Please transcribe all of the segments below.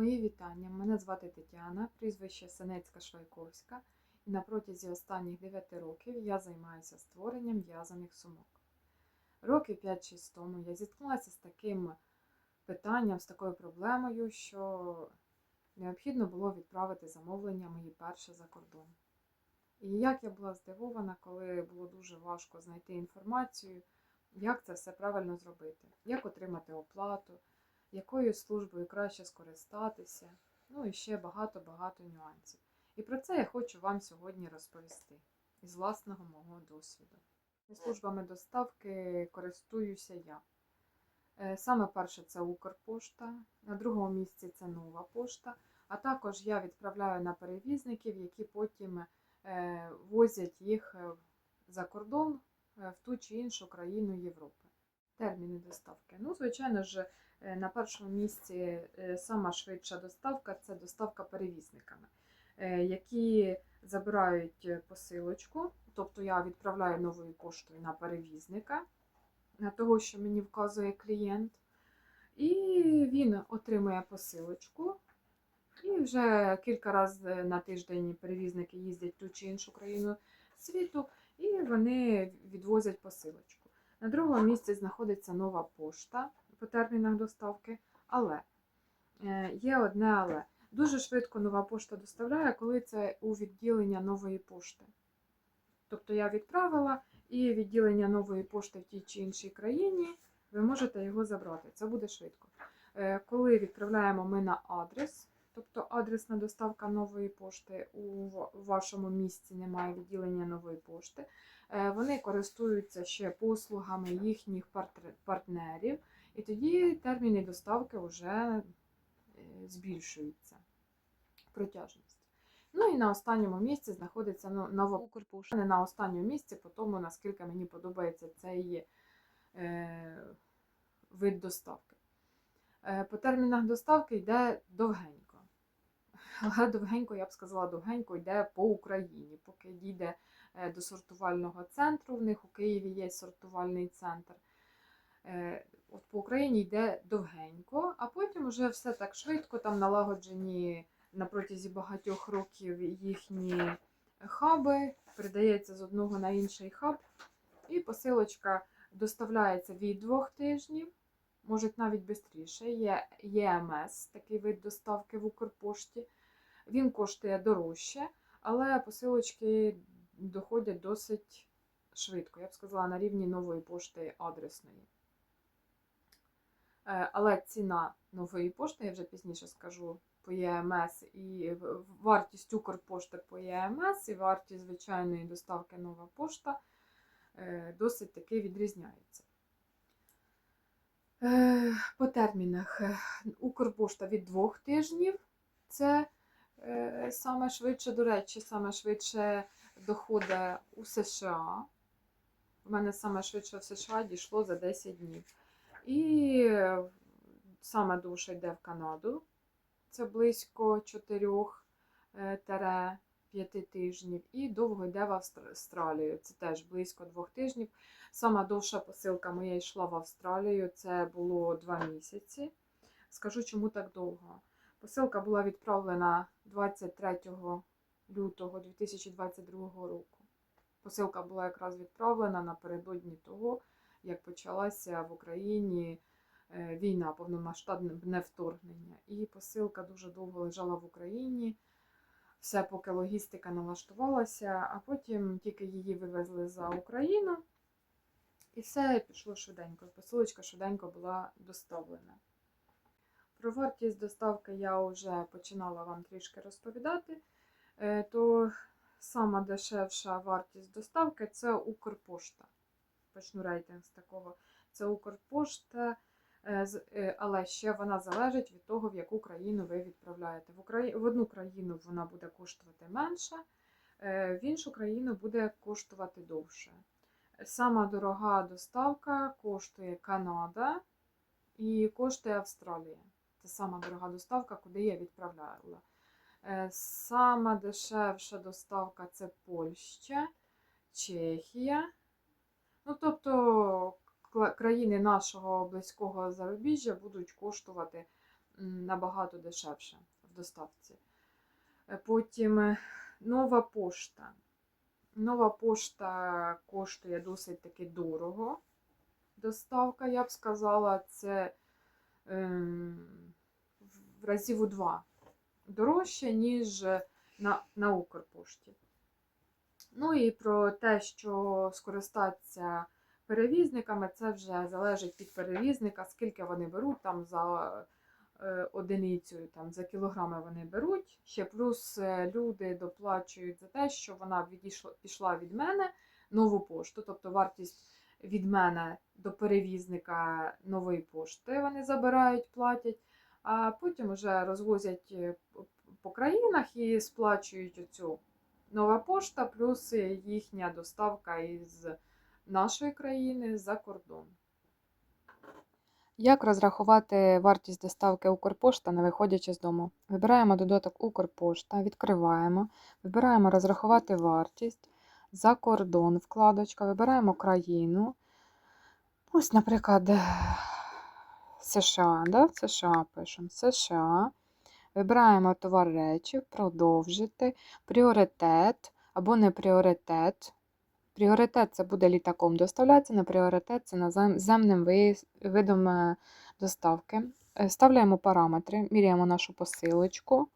Мої вітання. Мене звати Тетяна, прізвище Синецька Швайковська, і на протязі останніх 9 років я займаюся створенням в'язаних сумок. Років 5-6 тому я зіткнулася з таким питанням, з такою проблемою, що необхідно було відправити замовлення мої перше за кордон. І як я була здивована, коли було дуже важко знайти інформацію, як це все правильно зробити, як отримати оплату якою службою краще скористатися, ну і ще багато-багато нюансів. І про це я хочу вам сьогодні розповісти із власного мого досвіду. Службами доставки користуюся я. Е, Саме перше це Укрпошта, на другому місці це нова пошта, а також я відправляю на перевізників, які потім е, возять їх е, за кордон в ту чи іншу країну Європи. Терміни доставки. Ну, звичайно ж, Е, На першому місці е, сама швидша доставка це доставка перевізниками, е, які забирають посилочку, тобто я відправляю новою поштою на перевізника, на того, що мені вказує клієнт, і він отримує посилочку. І вже кілька разів на тиждень перевізники їздять в ту чи іншу країну світу, і вони відвозять посилочку. На другому місці знаходиться нова пошта по термінах доставки, але е, є одне але. Дуже швидко нова пошта доставляє, коли це у відділення нової пошти. Тобто я відправила і відділення нової пошти в тій чи іншій країні, ви можете його забрати. Це буде швидко. Е, Коли відправляємо ми на адрес, тобто адресна доставка нової пошти, у вашому місці немає відділення нової пошти, е, вони користуються ще послугами їхніх партнерів. І тоді терміни доставки вже е, збільшуються. Протяжність. Ну і на останньому місці знаходиться ну, нова Укрпошта. Не на останньому місці, по тому, наскільки мені подобається цей е, вид доставки. Е, по термінах доставки йде довгенько. Але довгенько, я б сказала, довгенько йде по Україні, поки дійде е, до сортувального центру. В них у Києві є сортувальний центр. Е, От по Україні йде довгенько, а потім вже все так швидко, там налагоджені на протязі багатьох років їхні хаби, передається з одного на інший хаб, і посилочка доставляється від двох тижнів, може навіть швидше. Є ЄМС, такий вид доставки в Укрпошті. Він коштує дорожче, але посилочки доходять досить швидко. Я б сказала, на рівні нової пошти адресної. Е, Але ціна нової пошти, я вже пізніше скажу, по ЄМС і вартість Укрпошти по ЄМС і вартість звичайної доставки нова пошта е, досить таки відрізняється. Е, По термінах Укрпошта від двох тижнів. Це саме швидше, до речі, саме швидше доходить у США. У мене саме швидше в США дійшло за 10 днів. І е, саме довше йде в Канаду. Це близько 4-5 тижнів. І довго йде в Австралію. Це теж близько 2 тижнів. Сама довша посилка моя йшла в Австралію. Це було 2 місяці. Скажу, чому так довго. Посилка була відправлена 23 лютого 2022 року. Посилка була якраз відправлена напередодні того, як почалася в Україні е, війна, повномасштабне вторгнення. І посилка дуже довго лежала в Україні. Все, поки логістика налаштувалася, а потім тільки її вивезли за Україну. І все пішло швиденько. Посилочка швиденько була доставлена. Про вартість доставки я вже починала вам трішки розповідати. Е, То сама дешевша вартість доставки це Укрпошта почну рейтинг з такого. Це Укрпошта, е, е, але ще вона залежить від того, в яку країну ви відправляєте. В, Украї... в одну країну вона буде коштувати менше, в іншу країну буде коштувати довше. Сама дорога доставка коштує Канада і коштує Австралія. Це сама дорога доставка, куди я відправляла. Е, Сама дешевша доставка це Польща, Чехія. Ну, тобто країни нашого близького зарубіжжя будуть коштувати набагато дешевше в доставці. Е, Потім е, нова пошта. Нова пошта коштує досить таки дорого. Доставка, я б сказала, це ем, в разів у два дорожче, ніж на, на Укрпошті. Ну і про те, що скористатися перевізниками, це вже залежить від перевізника, скільки вони беруть там за е, одиницю, там, за кілограми вони беруть. Ще плюс е, люди доплачують за те, що вона відійшла, пішла від мене нову пошту, тобто вартість від мене до перевізника нової пошти вони забирають, платять, а потім вже розвозять е, по країнах і сплачують оцю нова пошта, плюс їхня доставка із нашої країни за кордон. Як розрахувати вартість доставки Укрпошта, не виходячи з дому? Вибираємо додаток Укрпошта, відкриваємо, вибираємо розрахувати вартість, за кордон вкладочка, вибираємо країну. Ось, наприклад, США, да? США пишемо США. Вибираємо товар речі, продовжити, пріоритет або не пріоритет. Пріоритет це буде літаком доставлятися, не пріоритет це наземним ви- видом е, доставки. Е, Вставляємо параметри, міряємо нашу посилочку,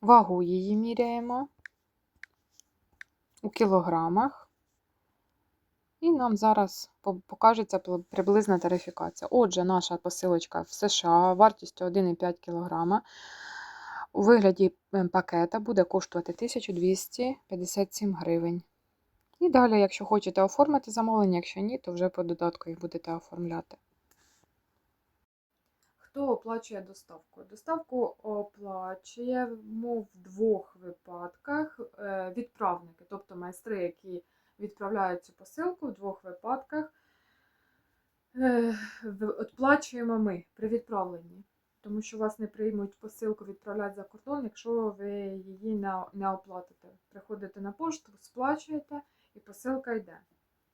вагу її міряємо у кілограмах. І нам зараз покажеться приблизна тарифікація. Отже, наша посилочка в США вартістю 1,5 кг у вигляді ем, пакета буде коштувати 1257 гривень. І далі, якщо хочете оформити замовлення, якщо ні, то вже по додатку їх будете оформляти. Хто оплачує доставку? Доставку оплачуємо в двох випадках е, відправники, тобто майстри, які відправляють цю посилку в двох випадках. е, в- ми при відправленні, тому що вас не приймуть посилку відправляти за кордон, якщо ви її не, оплатите. Приходите на пошту, сплачуєте і посилка йде.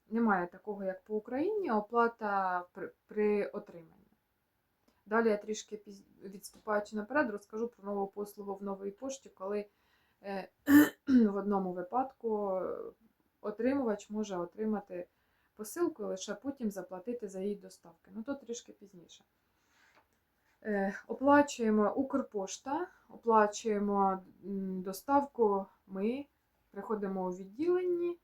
Немає такого, як по Україні, оплата при, отриманні. Далі я трішки відступаючи наперед, розкажу про нову послугу в новій пошті, коли е, в одному випадку отримувач може отримати посилку і лише потім заплатити за її доставки. Ну то трішки пізніше. Е, Оплачуємо Укрпошта, оплачуємо доставку ми, приходимо у відділенні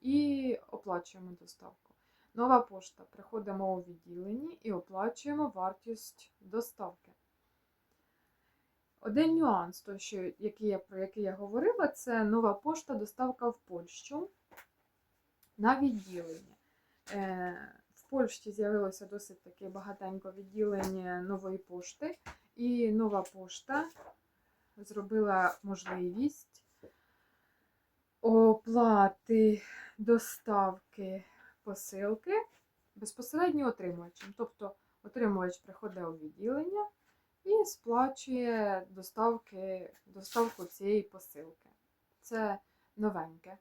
і оплачуємо доставку. Нова пошта. Приходимо у відділенні і оплачуємо вартість доставки. Один нюанс, той, що, який я, про який я говорила, це нова пошта, доставка в Польщу на відділення. Е, в Польщі з'явилося досить таки багатенько відділень нової пошти, і нова пошта зробила можливість оплати доставки посилки безпосередньо отримувачем. Тобто отримувач приходить у відділення і сплачує доставки, доставку цієї посилки. Це новеньке.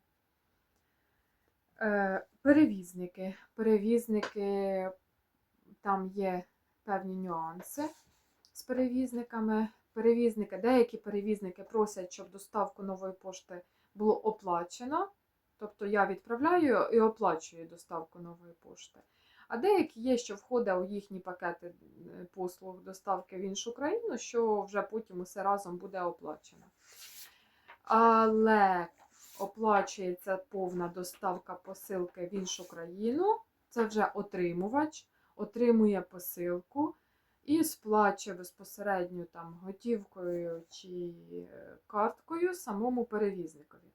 Е, Перевізники. Перевізники, там є певні нюанси з перевізниками. Перевізники, деякі перевізники просять, щоб доставку нової пошти було оплачено. Тобто я відправляю і оплачую доставку нової пошти. А деякі є, що входить у їхні пакети е, послуг доставки в іншу країну, що вже потім усе разом буде оплачено. Але оплачується повна доставка посилки в іншу країну. Це вже отримувач, отримує посилку і сплачує безпосередньо там готівкою чи е, карткою самому перевізникові.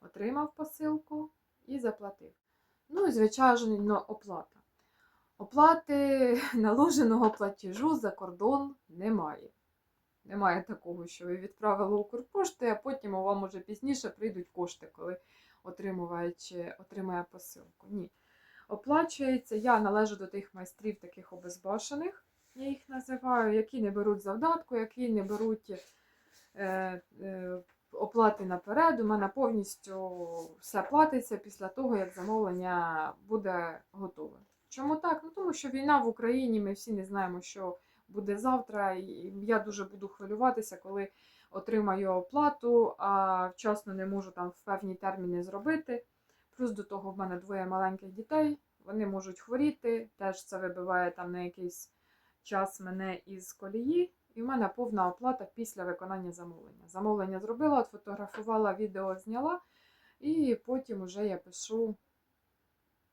Отримав посилку і заплатив. Ну і звичайно, оплата. Оплати наложеного платежу за кордон немає. Немає такого, що ви відправили Укрпошти, а потім вам уже пізніше прийдуть кошти, коли отримувач отримає посилку. Ні. Оплачується, я належу до тих майстрів, таких обезбашених, я їх називаю, які не беруть завдатку, які не беруть е, е, оплати наперед. У мене повністю все платиться після того, як замовлення буде готове. Чому так? Ну тому що війна в Україні, ми всі не знаємо, що буде завтра. І я дуже буду хвилюватися, коли отримаю оплату, а вчасно не можу там в певні терміни зробити. Плюс до того в мене двоє маленьких дітей, вони можуть хворіти, теж це вибиває там на якийсь час мене із колії, і в мене повна оплата після виконання замовлення. Замовлення зробила, отфотографувала, відео зняла, і потім уже я пишу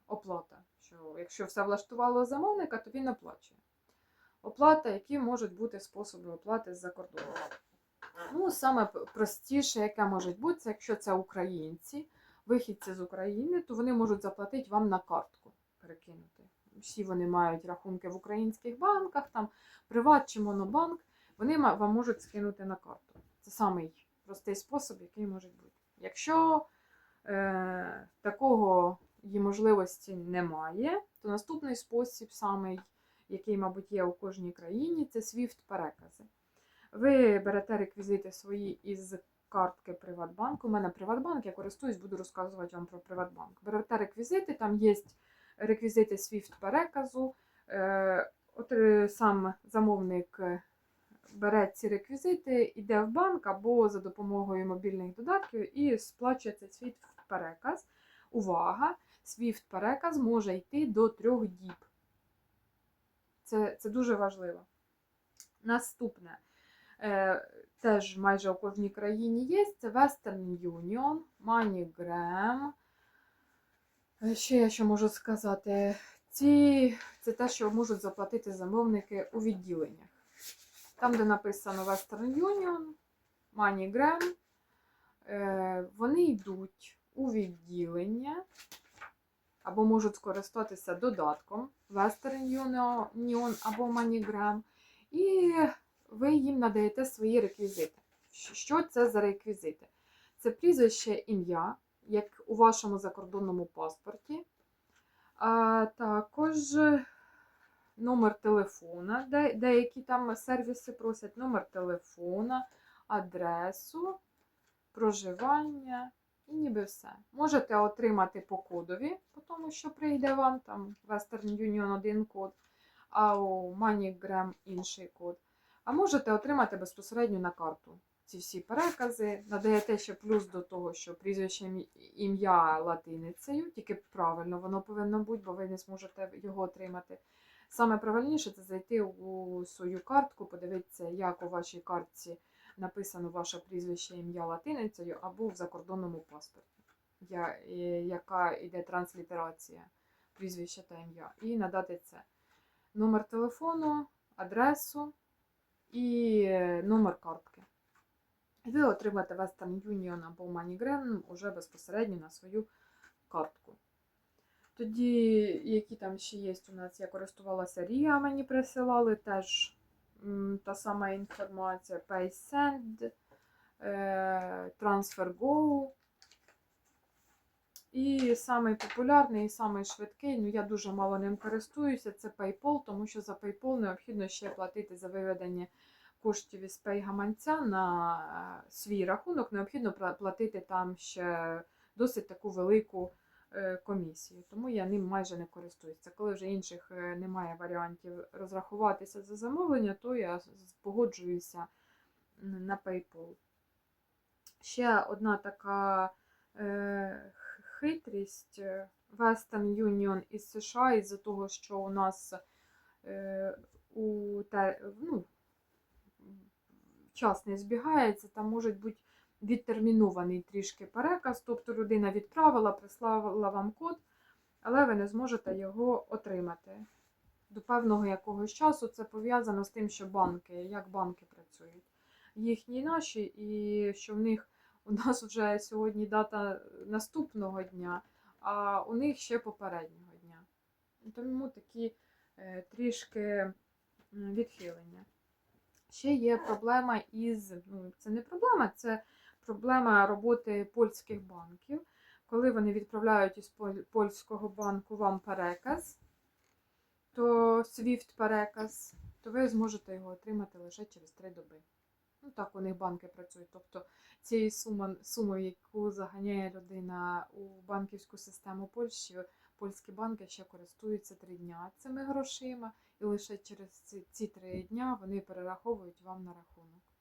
оплата. Що якщо все влаштувало замовника, то він оплачує. Оплата, які можуть бути способи оплати з-за кордону. Ну, саме простіше, яке може бути, це якщо це українці, вихідці з України, то вони можуть заплатити вам на картку, перекинути. Всі вони мають рахунки в українських банках, там Приват чи Монобанк, вони вам можуть скинути на карту. Це самий простий спосіб, який може бути. Якщо е, такого її можливості немає, то наступний спосіб, самий, який, мабуть, є у кожній країні, це SWIFT перекази. Ви берете реквізити свої із картки Приватбанку. У мене Приватбанк, я користуюсь, буду розказувати вам про Приватбанк. Берете реквізити, там є реквізити SWIFT переказу. Е, е, сам замовник е, бере ці реквізити, йде в банк або за допомогою мобільних додатків і сплачує цей SWIFT переказ. Увага! SWIFT переказ може йти до трьох діб. Це, це дуже важливо. Наступне. Е, теж майже у кожній країні є. Це Western Union, MoneyGram. Е, Ще я що можу сказати? Ці, це те, що можуть заплатити замовники у відділеннях. Там, де написано Western Union, MoneyGram, е, вони йдуть у відділення або можуть скористатися додатком Western Union або MoneyGram. І ви їм надаєте свої реквізити. Що це за реквізити? Це прізвище ім'я, як у вашому закордонному паспорті, а також номер телефона, де, деякі там сервіси просять номер телефона, адресу, проживання і ніби все. Можете отримати по кодові, по тому що прийде вам там Western Union один код, а у MoneyGram інший код. А можете отримати безпосередньо на карту ці всі перекази. Надаєте ще плюс до того, що прізвище ім'я- латиницею, тільки правильно воно повинно бути, бо ви не зможете його отримати. Саме правильніше це зайти у свою картку, подивитися, як у вашій картці написано ваше прізвище ім'я латиницею або в закордонному паспорті, я- е, яка йде транслітерація прізвища та ім'я. І надати це. Номер телефону, адресу і номер картки. Ви отримаєте Western Union або MoneyGram уже безпосередньо на свою картку. Тоді, які там ще є у нас, я користувалася RIA, мені присилали теж та сама інформація. PaySend, е, TransferGo. І самий популярний і самий швидкий, ну я дуже мало ним користуюся, це PayPal, тому що за PayPal необхідно ще платити за виведення коштів із пейгаманця на е, свій рахунок. Необхідно платити там ще досить таку велику комісію. Тому я ним майже не користуюся. Коли вже інших е, немає варіантів розрахуватися за замовлення, то я погоджуюся на PayPal. Ще одна така е, хитрість е, Western Union із США із-за того, що у нас е, у ну, час не збігається, там може бути відтермінований трішки переказ, тобто людина відправила, прислала вам код, але ви не зможете його отримати. До певного якогось часу це пов'язано з тим, що банки, як банки працюють. Їхні і наші, і що в них у нас вже сьогодні дата наступного дня, а у них ще попереднього дня. Тому такі е, трішки відхилення. Ще є проблема із, ну це не проблема, це проблема роботи польських банків. Коли вони відправляють із поль- польського банку вам переказ, то SWIFT переказ, то ви зможете його отримати лише через 3 доби. Ну так у них банки працюють. Тобто цією сумою, яку заганяє людина у банківську систему Польщі, польські банки ще користуються три дня цими грошима, і лише через ці три дня вони перераховують вам на рахунок.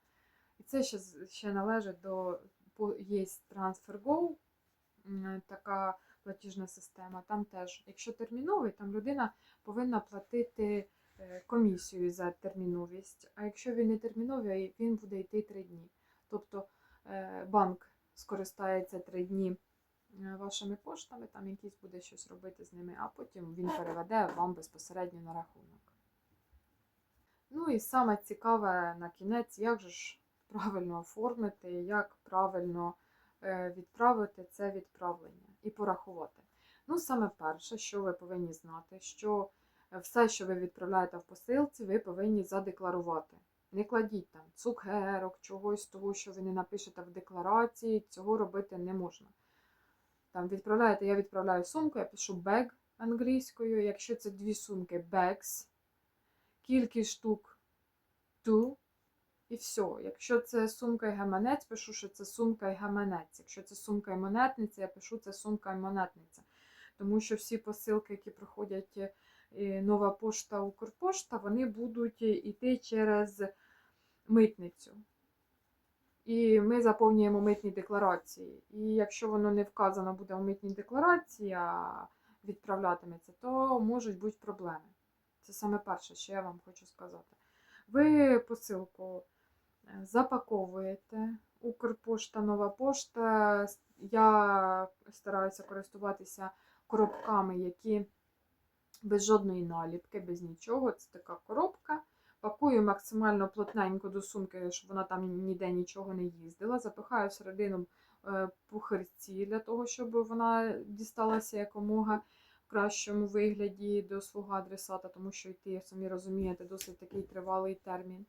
І це ще, ще належить до є TransferGo, така платіжна система. Там теж, якщо терміновий, там людина повинна платити е, комісію за терміновість. А якщо він не терміновий, він буде йти три дні. Тобто е, банк скористається три дні е, вашими коштами, там якийсь буде щось робити з ними, а потім він переведе вам безпосередньо на рахунок. Ну і саме цікаве на кінець, як же ж правильно оформити, як правильно е, відправити це відправлення і порахувати. Ну, саме перше, що ви повинні знати, що е, все, що ви відправляєте в посилці, ви повинні задекларувати. Не кладіть там цукерок, чогось того, що ви не напишете в декларації, цього робити не можна. Там відправляєте, я відправляю сумку, я пишу bag англійською. Якщо це дві сумки, bags, кількість штук two, і все. Якщо це сумка і гаманець, пишу, що це сумка і гаманець. Якщо це сумка і монетниця, я пишу це сумка і монетниця. Тому що всі посилки, які проходять е, нова пошта, Укрпошта, вони будуть йти через митницю. І ми заповнюємо митні декларації. І якщо воно не вказано буде у митній декларації, а відправлятиметься, то можуть бути проблеми. Це саме перше, що я вам хочу сказати. Ви посилку запаковуєте. Укрпошта, нова пошта. Я стараюся користуватися коробками, які без жодної наліпки, без нічого. Це така коробка. Пакую максимально плотненько до сумки, щоб вона там ніде нічого не їздила. Запихаю всередину е, пухарці для того, щоб вона дісталася якомога в кращому вигляді до свого адресата, тому що йти, самі розумієте, досить такий тривалий термін.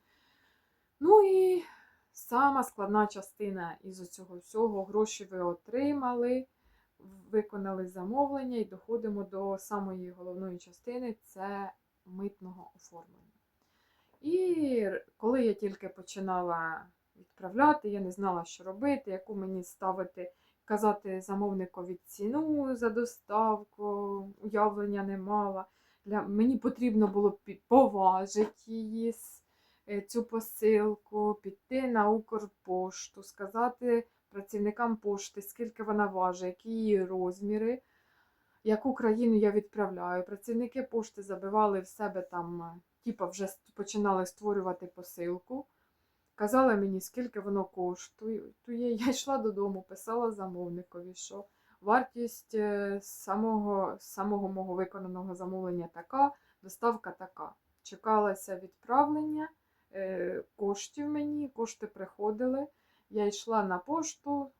Ну і сама складна частина із цього всього. Гроші ви отримали, виконали замовлення і доходимо до самої головної частини це митного оформлення. І коли я тільки починала відправляти, я не знала, що робити, яку мені ставити, казати замовникові ціну за доставку, уявлення не мала. Для... Мені потрібно було поважити її, цю посилку, піти на Укрпошту, сказати працівникам пошти, скільки вона важить, які її розміри, яку країну я відправляю. Працівники пошти забивали в себе там, е, типа вже починали створювати посилку. Казали мені, скільки воно коштує. Я йшла додому, писала замовникові, що вартість е, самого, самого мого виконаного замовлення така, доставка така. Чекалося відправлення е, коштів мені, кошти приходили. Я йшла на пошту,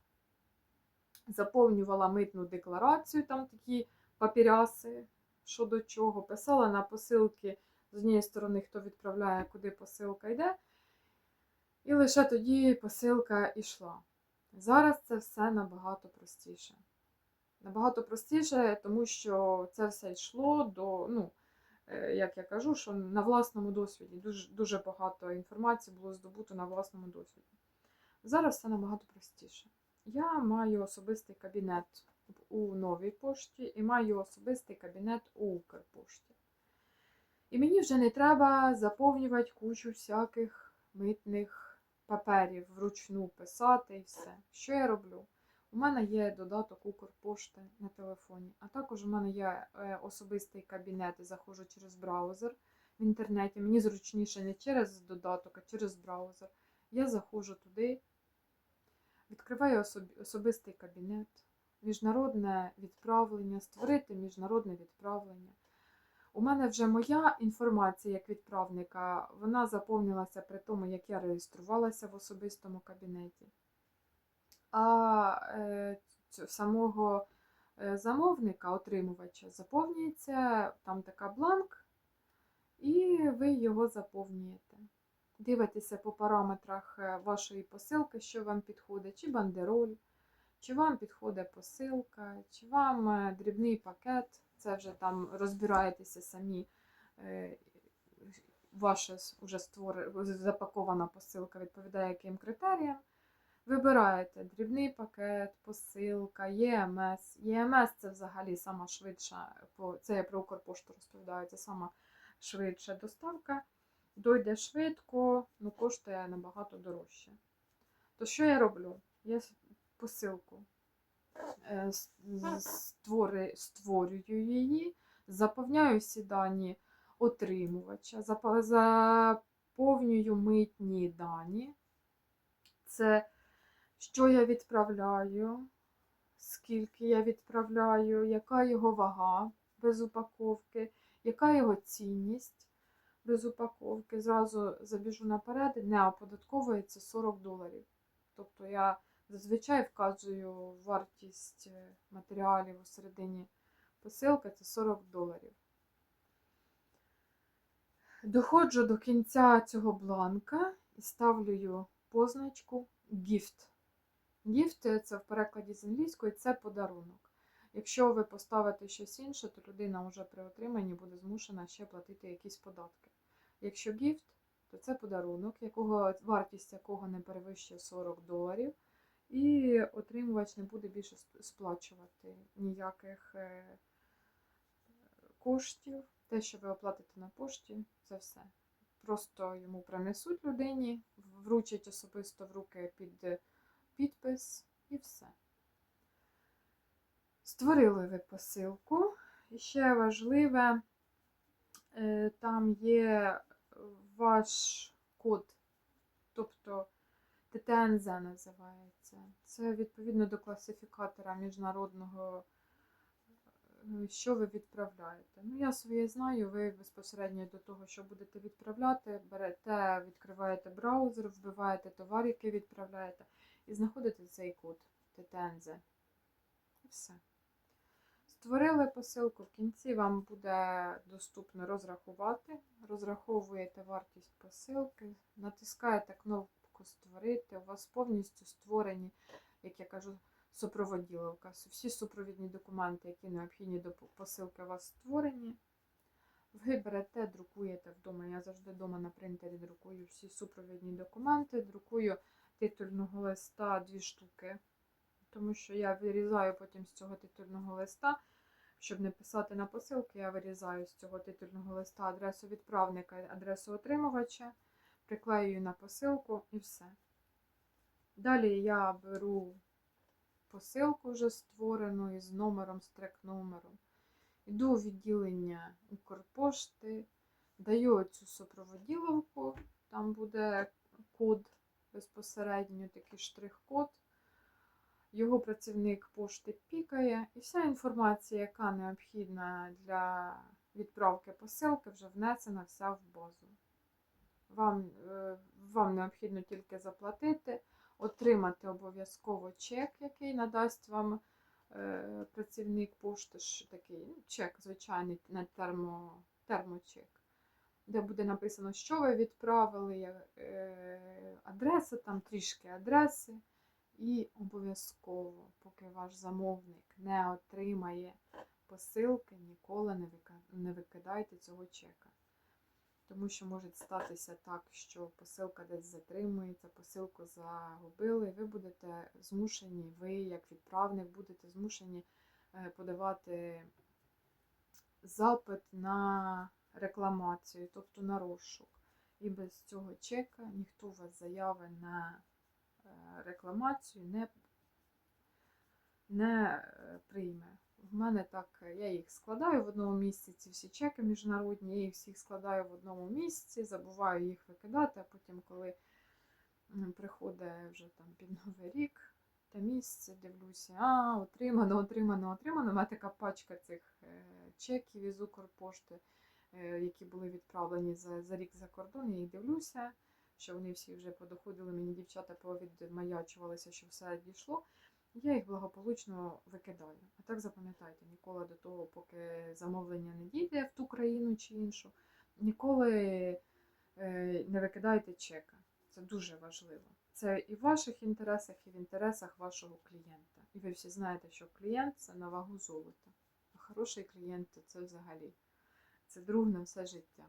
заповнювала митну декларацію, там такі папіряси, що до чого, писала на посилки з однієї сторони, хто відправляє, куди посилка йде. І лише тоді посилка йшла. Зараз це все набагато простіше. Набагато простіше, тому що це все йшло до, ну, е, як я кажу, що на власному досвіді. Дуже, дуже багато інформації було здобуто на власному досвіді. Зараз все набагато простіше. Я маю особистий кабінет у новій пошті і маю особистий кабінет у Укрпошті. І мені вже не треба заповнювати кучу всяких митних паперів, вручну писати і все. Що я роблю? У мене є додаток Укрпошти на телефоні, а також у мене є е, особистий кабінет, заходжу через браузер в інтернеті. Мені зручніше не через додаток, а через браузер. Я заходжу туди, відкриваю особ- особистий кабінет, міжнародне відправлення, створити міжнародне відправлення. У мене вже моя інформація як відправника, вона заповнилася при тому, як я реєструвалася в особистому кабінеті. А е, самого е, замовника, отримувача, заповнюється там така бланк, і ви його заповнюєте. Дивитеся по параметрах е, вашої посилки, що вам підходить, чи бандероль, чи вам підходить посилка, чи вам дрібний пакет. Це вже там розбираєтеся самі. Ваша вже створи, запакована посилка відповідає яким критеріям. Вибираєте дрібний пакет, посилка, ЄМС. ЄМС це взагалі сама швидша, це я про Укрпошту розповідаю, це сама швидша доставка. Дойде швидко, ну коштує набагато дорожче. То що я роблю? Я посилку е, с- з- створи- створюю її, заповняю всі дані отримувача, заповнюю митні дані. Це що я відправляю, скільки я відправляю, яка його вага без упаковки, яка його цінність без упаковки. Зразу забіжу наперед, не оподатковується 40 доларів. Тобто я зазвичай вказую вартість е, матеріалів у середині посилки це 40 доларів. Доходжу до кінця цього бланка і ставлю позначку gift. Gift це в перекладі з англійської це подарунок. Якщо ви поставите щось інше, то людина вже при отриманні буде змушена ще платити якісь податки. Якщо gift, то це подарунок, якого, вартість якого не перевищує 40 доларів, і отримувач не буде більше сплачувати ніяких е, коштів. Те, що ви оплатите на пошті, це все. Просто йому принесуть людині, вручать особисто в руки під підпис і все. Створили ви посилку. І ще важливе, е, там є ваш код, тобто ТТНЗ називається. Це відповідно до класифікатора міжнародного, е, що ви відправляєте. Ну, я своє знаю, ви безпосередньо до того, що будете відправляти, берете, відкриваєте браузер, вбиваєте товар, який відправляєте, і знаходите цей код ТТНЗ. І все. Створили посилку, в кінці вам буде доступно розрахувати. Розраховуєте вартість посилки, натискаєте кнопку Створити. У вас повністю створені, як я кажу, супроводіловка. Всі супровідні документи, які необхідні до посилки, у вас створені. Ви берете, друкуєте вдома. Я завжди вдома на принтері друкую всі супровідні документи, друкую титульного листа дві штуки. Тому що я вирізаю потім з цього титульного листа, щоб не писати на посилки, я вирізаю з цього титульного листа адресу відправника, адресу отримувача, приклеюю на посилку і все. Далі я беру посилку вже створену із номером, з трек-номером. Йду у відділення Укрпошти, даю цю супроводіловку, там буде код безпосередньо, такий штрих-код. Його працівник пошти пікає, і вся інформація, яка необхідна для відправки посилки, вже внесена вся в базу. Вам, е, вам необхідно тільки заплатити, отримати обов'язково чек, який надасть вам е, працівник пошти, такий ну, чек, звичайний на термо, термочек, де буде написано, що ви відправили, е, адреса, там трішки адреси. І обов'язково, поки ваш замовник не отримає посилки, ніколи не викидайте цього чека. Тому що може статися так, що посилка десь затримується, посилку загубили, і ви будете змушені, ви, як відправник, будете змушені е, подавати запит на рекламацію, тобто на розшук. І без цього чека ніхто у вас заяви на е, рекламацію не, не е, прийме. В мене так, я їх складаю в одному місці, ці всі чеки міжнародні, я їх всіх складаю в одному місці, забуваю їх викидати, а потім, коли приходить вже там під Новий рік, те місце, дивлюся, а, отримано, отримано, отримано. У мене така пачка цих е, чеків із Укрпошти, які були відправлені за, за рік за кордон, я їх дивлюся що вони всі вже подоходили, мені дівчата повідмаячувалися, що все дійшло. Я їх благополучно викидаю. А так запам'ятайте, ніколи до того, поки замовлення не дійде в ту країну чи іншу, ніколи е, не викидайте чека. Це дуже важливо. Це і в ваших інтересах, і в інтересах вашого клієнта. І ви всі знаєте, що клієнт це на вагу золота. А хороший клієнт це взагалі. Це друг на все життя.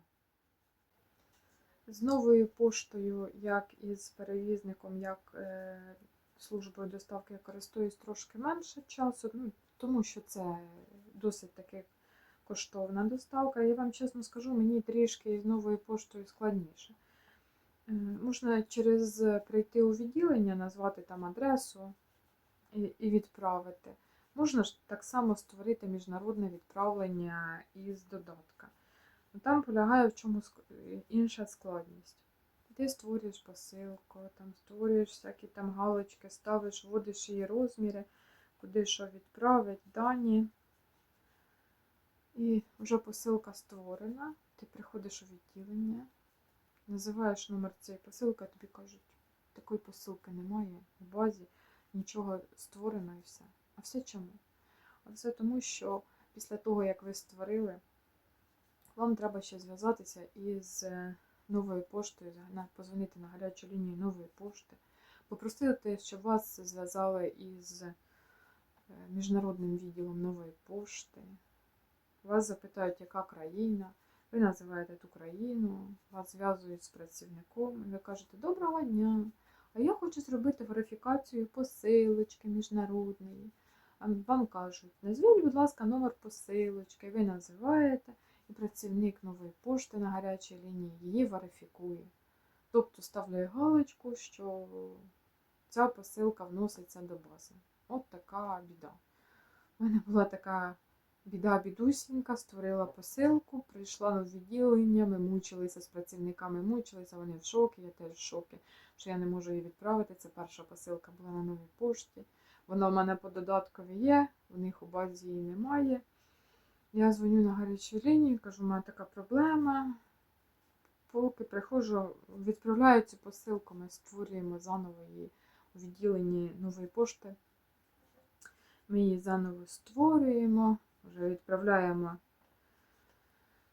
З новою поштою, як і з перевізником, як е, службою доставки я користуюсь трошки менше часу, ну, тому що це досить таки коштовна доставка. Я вам чесно скажу, мені трішки з новою поштою складніше. Е, Можна через прийти у відділення, назвати там адресу і, відправити. Можна ж так само створити міжнародне відправлення із додатка. Ну, Там полягає в чомусь інша складність. Ти створюєш посилку, там створюєш всякі там галочки, ставиш, вводиш її розміри, куди що відправить, дані. І вже посилка створена. Ти приходиш у відділення, називаєш номер цієї посилки, а тобі кажуть, такої посилки немає у базі, нічого створено і все. А все чому? А все тому, що після того, як ви створили, вам треба ще зв'язатися із е, новою поштою, позвонити на гарячу лінію нової пошти, попросити, щоб вас зв'язали із е, міжнародним відділом нової пошти. Вас запитають, яка країна. Ви називаєте ту країну, вас зв'язують з працівником, і ви кажете, доброго дня, а я хочу зробити верифікацію посилочки міжнародної. Вам кажуть, назвіть, будь ласка, номер посилочки, ви називаєте, і працівник нової пошти на гарячій лінії її верифікує. Тобто ставлю галочку, що ця посилка вноситься до бази. От така біда. У мене була така біда бідусінька, створила посилку, прийшла на відділення, ми мучилися з працівниками, мучилися, вони в шокі, я теж в шокі, що я не можу її відправити. Це перша посилка була на новій пошті. Вона в мене по додаткові є, у них у базі її немає. Я дзвоню на гарячу лінію, кажу, у мене така проблема. Поки приходжу, відправляю цю посилку, ми створюємо заново її у відділенні нової пошти. Ми її заново створюємо, вже відправляємо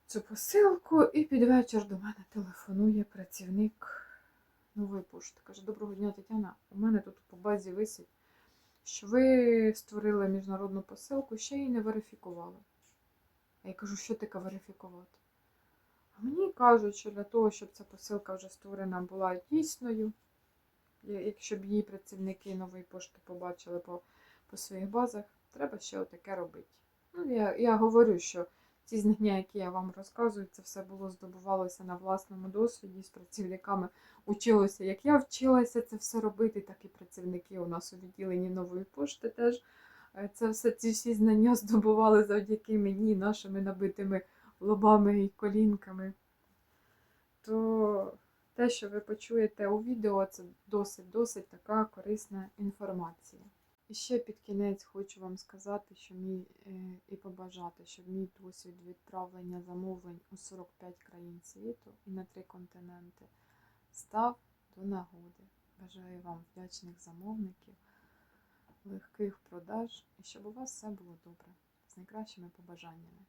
цю посилку, і під вечір до мене телефонує працівник нової пошти. Каже: Доброго дня, Тетяна. У мене тут по базі висить, що ви створили міжнародну посилку, ще її не верифікували. А я кажу, що таке верифікувати? А мені кажуть, що для того, щоб ця посилка вже створена була дійсною, якщо б її працівники нової пошти побачили по, по своїх базах, треба ще отаке робити. Ну, я, я говорю, що ці знання, які я вам розказую, це все було здобувалося на власному досвіді з працівниками. Училося, як я вчилася це все робити, так і працівники у нас у відділенні нової пошти теж. Е, Це все ці всі знання здобували завдяки мені, нашими набитими лобами і колінками. То те, що ви почуєте у відео, це досить-досить така корисна інформація. І ще під кінець хочу вам сказати, що мій е, і побажати, щоб мій досвід відправлення замовлень у 45 країн світу і на три континенти став до нагоди. Бажаю вам вдячних замовників, легких продаж і щоб у вас все було добре. З найкращими побажаннями.